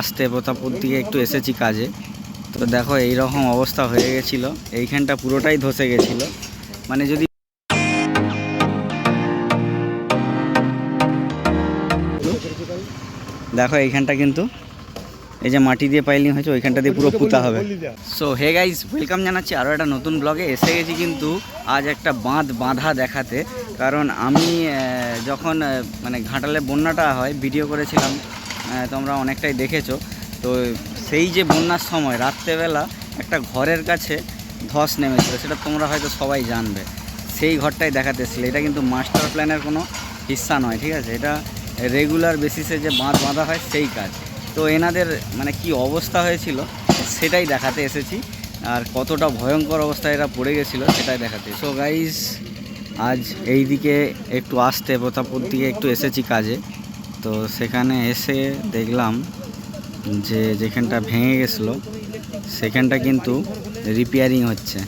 আসতে প্রতাপপুর দিকে একটু এসেছি কাজে। তো দেখো এই রকম অবস্থা হয়ে গেছিল। এইখানটা পুরোটাই ধসে গেছিল। মানে যদি দেখো, এইখানটা কিন্তু এই যে মাটি দিয়ে পাইলিং হয়েছে, ওইখানটা দিয়ে পুরো পুঁতা হবে। সো হে গাইজ ওয়েলকাম জানাচ্ছি আরও একটা নতুন ব্লগে এসে গেছি কিন্তু আজ একটা বাঁধ বাঁধা দেখাতে। কারণ আমি যখন মানে ঘাটালে বন্যাটা হয় ভিডিও করেছিলাম তোমরা অনেকটাই দেখেছ। তো সেই যে বন্যার সময় রাত্রেবেলা একটা ঘরের কাছে ধস নেমেছিল, সেটা তোমরা হয়তো সবাই জানবে। সেই ঘরটাই দেখাতে এসেছিল। এটা কিন্তু মাস্টার প্ল্যানের কোনো হিস্সা নয়, ঠিক আছে? এটা রেগুলার বেসিসে যে বাঁধ বাঁধা হয়, সেই কাজ। তো এনাদের মানে কি অবস্থা হয়েছিল, সেটাই দেখাতে এসেছি। আর কতটা ভয়ঙ্কর অবস্থায় এরা পড়ে গেছিল, সেটাই দেখাতে সো গাইজ আজ এই দিকে একটু আসতে, প্রতাপপুর দিকে একটু এসেছি কাজে। তো সেখানে এসে দেখলাম যে যেখানটা ভেঙে গেছিল, সেখানটা কিন্তু রিপেয়ারিং হচ্ছে।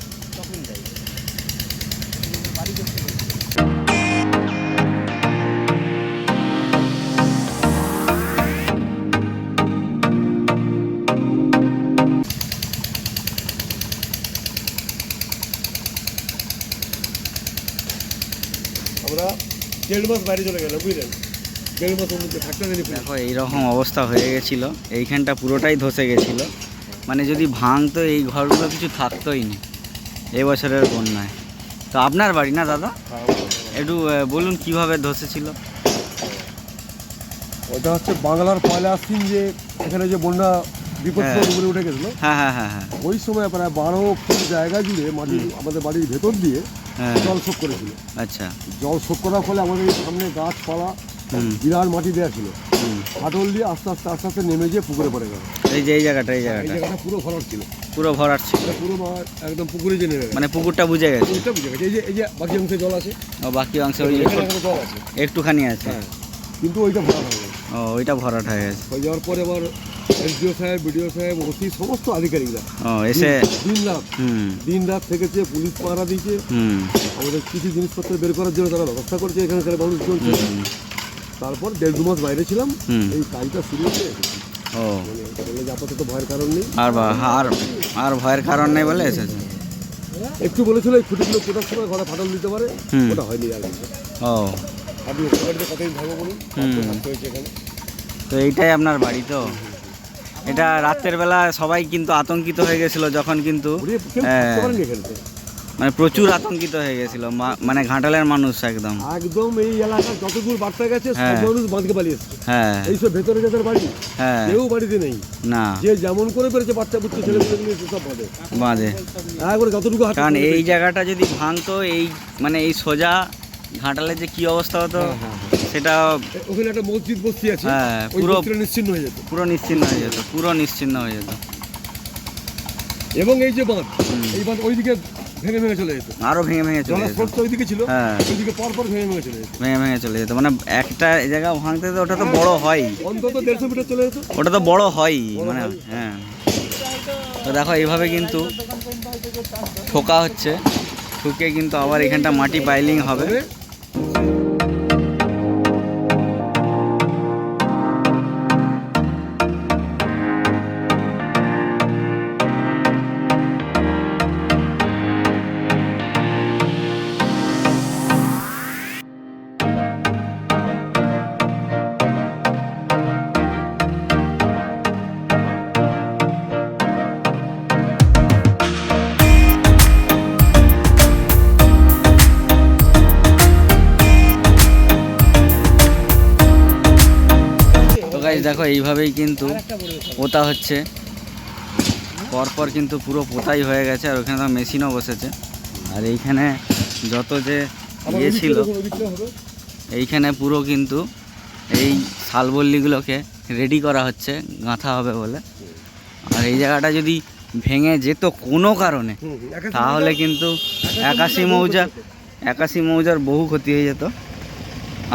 আমরা দেড় মাস বাইরে চলে গেলাম, বুঝলেন? দেখো এইরকম অবস্থা হয়ে গেছিল। এইখানটা পুরোটাই ধসে গেছিল। মানে যদি ভাঙতো এই ঘরগুলো কিছু থাকতোই না। এবছরের বন্যায়। তো আপনার বাড়ি না দাদা? একটু বলুন কীভাবে ধসেছিল? ওটা হচ্ছে বাংলার পয়লা আসিন যে এখানে যে বন্যা বিপদ হ্যাঁ। উপরে উঠে গেছিল হ্যাঁ হ্যাঁ হ্যাঁ হ্যাঁ। ওই সময় প্রায় বারো ফুট জায়গা জুড়ে মাটি আমাদের বাড়ির ভেতর দিয়ে হ্যাঁ। জল শোক করেছিল। আচ্ছা। জল শোক করার ফলে আমাদের সামনে গাছপালা বিরাট মাটি দেওয়া ছিল। ফাটল দিয়ে আস্তে আস্তে আস্তে আস্তে নেমে গিয়ে পুকুরে পড়ে গেল। এই যে এই জায়গাটা এই এই জায়গাটা পুরো ভরাট ছিল। পুরো ভরাট ছিল। পুরো একদম পুকুরে যে নেমে মানে পুকুরটা বুঝে গেছে। পুকুরটা বুঝে গেছে। এই যে এই যে বাকি অংশে জল আছে। ও বাকি অংশে ওই জল আছে। একটুখানি আছে। হ্যাঁ। কিন্তু ওইটা ভরাট হয়ে গেছে। ও ওইটা ভরাট হয়ে গেছে। হয়ে যাওয়ার পরে আবার এসডিও সাহেব বিডিও সাহেব ওসি সমস্ত আধিকারিকরা। ও এসে দিন রাত। দিন রাত থেকেছে পুলিশ পাহারা দিয়েছে। আমাদের কিছু জিনিসপত্র বের করার জন্য তারা ব্যবস্থা করছে। এখানকার মানুষ চলছে। তারপর দেড় দু মাস বাইরে ছিলাম এই কাজটা শুরু হচ্ছে ও। মানে আপাতত ভয়ের কারণ নেই। আর আর আর ভয়ের কারণ নেই বলে এসেছে? একটু বলেছিল এই খুঁটিগুলো কোটার সময় ঘরে ফাটল দিতে পারে ওটা হয়নি আর ও। আপনি কতদিন থাকব বলুন হয়েছে এখানে। তো এইটাই আপনার বাড়ি তো? এটা রাতের বেলা সবাই কিন্তু আতঙ্কিত হয়ে গেছিল যখন কিন্তু হ্যাঁ। মানে প্রচুর আতঙ্কিত হয়ে গেছিল মানে ঘাটালের মানুষ একদম। একদম এই এলাকা যতদূর বার্তা গেছে সব হ্যাঁ। মানুষ বাঁধকে পালিয়ে এসছে। হ্যাঁ। এইসব ভেতরে যাদের বাড়ি হ্যাঁ। কেউ বাড়িতে নেই। না। যে যেমন করে পেরেছে বাচ্চা বুচ্চা ছেলে পেলে নিয়ে সব বাঁধে। বাঁধে। একবারে যতটুকু কারণ এই জায়গাটা যদি ভাঙতো এই মানে এই সোজা ঘাটালের যে কি অবস্থা হতো হ্যাঁ, হ্যাঁ, সেটা ওখানে একটা মসজিদ বস্তি আছে হ্যাঁ, পুরো- নিশ্চিন্ন হয়ে যেত। পুরো নিশ্চিন্ন হয়ে যেত পুরো নিশ্চিন্ন হয়ে যেত। এবং এই যে বাঁধ এই বাঁধ ওইদিকে ভেঙে ভেঙে চলে যেত। আরও ভেঙে ভেঙে চলে যেত। জলস্রোত ওইদিকে ছিল হ্যাঁ। ওইদিকে পর পর ভেঙে ভেঙে চলে যেত। ভেঙে ভেঙে চলে যেত। মানে একটা জায়গা ভাঙতে তো ওটা তো বড় হয়। অন্তত দেড়শো মিটার চলে যেত। ওটা তো বড় হয় মানে হ্যাঁ। তো দেখো এইভাবে কিন্তু ঠোকা হচ্ছে। ঠুকে কিন্তু আবার এখানটা মাটি পাইলিং হবে। গাইজ দেখো এইভাবেই কিন্তু পোতা হচ্ছে। পরপর কিন্তু পুরো পোতাই হয়ে গেছে আর ওখানে তো মেশিনও বসেছে। আর এইখানে যত যে ইয়ে ছিল এইখানে পুরো কিন্তু এই শালবল্লিগুলোকে রেডি করা হচ্ছে গাঁথা হবে বলে। আর এই জায়গাটা যদি ভেঙে যেত কোনো কারণে তাহলে কিন্তু একাশি একাশি মৌজা একাশি মৌজার বহু ক্ষতি হয়ে যেত।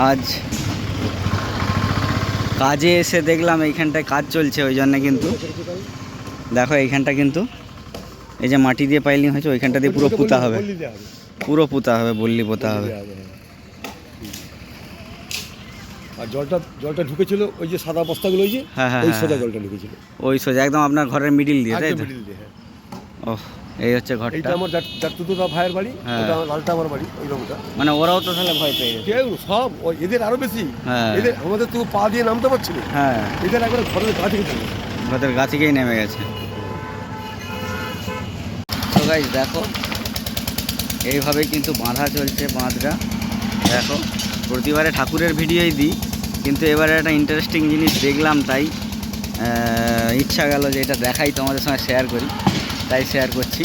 আজ কাজে এসে দেখলাম এইখানটায় কাজ চলছে ওই জন্য কিন্তু দেখো এইখানটা কিন্তু এই যে মাটি দিয়ে পাইলিং হয়েছে ওইখানটা দিয়ে পুরো পুঁতা হবে। পুরো পুঁতা হবে বললি পোতা হবে। আর জলটা জলটা ঢুকেছিল ওই যে সাদা বস্তাগুলো ওই যে হ্যাঁ, হ্যাঁ, ওই হ্যাঁ, সোজা হ্যাঁ। জলটা ঢুকেছিল ওই সোজা একদম আপনার ঘরের মিডিল দিয়ে তাই তো হ্যাঁ। ওহ এই হচ্ছে ঘরটা। আমার যার- যার ভাইয়ের বাড়ি হ্যাঁ। ওটা লালটা আমার বাড়ি ওই রকমটা। মানে ওরাও তো তাহলে ভয় পেয়ে গেছে। কেউ সব ওই এদের আরও বেশি। হ্যাঁ। এদের আমাদের তো পা দিয়ে নামতে পারছি না। হ্যাঁ। এদের একবারে ঘরের গা থেকে ঘরের গা থেকেই নেমে গেছে। তো গাইজ দেখো এইভাবেই কিন্তু বাঁধা চলছে বাঁধটা। দেখো প্রতিবারে ঠাকুরের ভিডিওই দিই কিন্তু এবারে একটা ইন্টারেস্টিং জিনিস দেখলাম তাই ইচ্ছা গেল যে এটা দেখাই তোমাদের সঙ্গে শেয়ার করি। তাই শেয়ার করছি।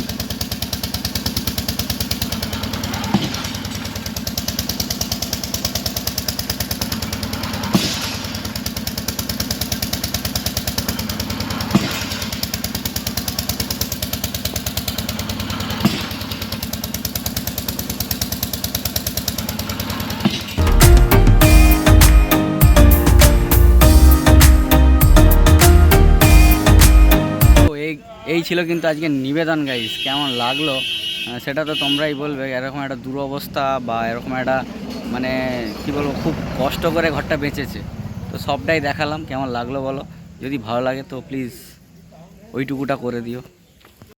এই ছিল কিন্তু আজকে নিবেদন গাইস কেমন লাগল? সেটা তো তোমরাই বলবে। এরকম একটা দুরবস্থা বা এরকম একটা মানে কি বলব, খুব কষ্ট করে ঘরটা বেঁচেছে। তো সবটাই দেখালাম। কেমন লাগল বলো? যদি ভালো লাগে তো প্লিজ ওইটুকুটা করে দিও।